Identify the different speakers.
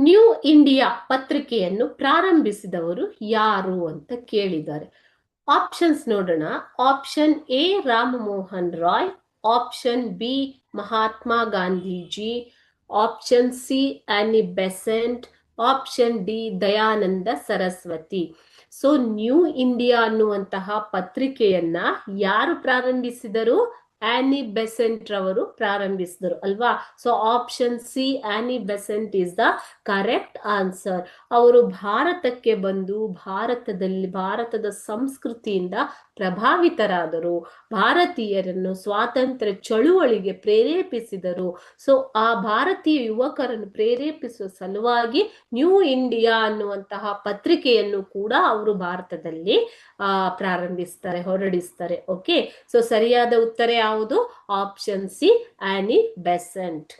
Speaker 1: New India ಪತ್ರಿಕೆಯನ್ನು ಪ್ರಾರಂಭಿಸಿದವರು ಯಾರು ಅಂತ ಕೇಳಿದ್ದಾರೆ. ಆಪ್ಷನ್ಸ್ ನೋಡೋಣ. Option A Rammohan Roy. Option B Mahatma Gandhiji. Option C Annie Besant option D Dayananda Saraswati. So new India ಅನ್ನುವಂತಹ ಪತ್ರಿಕೆಯನ್ನ ಯಾರು ಪ್ರಾರಂಭಿಸಿದರು? ಆನಿ ಬೆಸೆಂಟ್ ರವರು ಪ್ರಾರಂಭಿಸಿದರು ಅಲ್ವಾ? So option C Annie Besant is the correct answer ಅವರು ಭಾರತಕ್ಕೆ ಬಂದು ಭಾರತದಲ್ಲಿ, ಭಾರತದ ಸಂಸ್ಕೃತಿಯಿಂದ ಪ್ರಭಾವಿತರಾದರು. ಭಾರತೀಯರನ್ನು ಸ್ವಾತಂತ್ರ್ಯ ಚಳುವಳಿಗೆ ಪ್ರೇರೇಪಿಸಿದರು. ಸೊ ಆ ಭಾರತೀಯ ಯುವಕರನ್ನು ಪ್ರೇರೇಪಿಸುವ ಸಲುವಾಗಿ ನ್ಯೂ ಇಂಡಿಯಾ ಅನ್ನುವಂತಹ ಪತ್ರಿಕೆಯನ್ನು ಕೂಡ ಅವರು ಭಾರತದಲ್ಲಿ ಪ್ರಾರಂಭಿಸ್ತಾರೆ, ಹೊರಡಿಸ್ತಾರೆ. ಓಕೆ ಸೊ ಸರಿಯಾದ ಉತ್ತರ ಯಾವುದು? Option C Annie Besant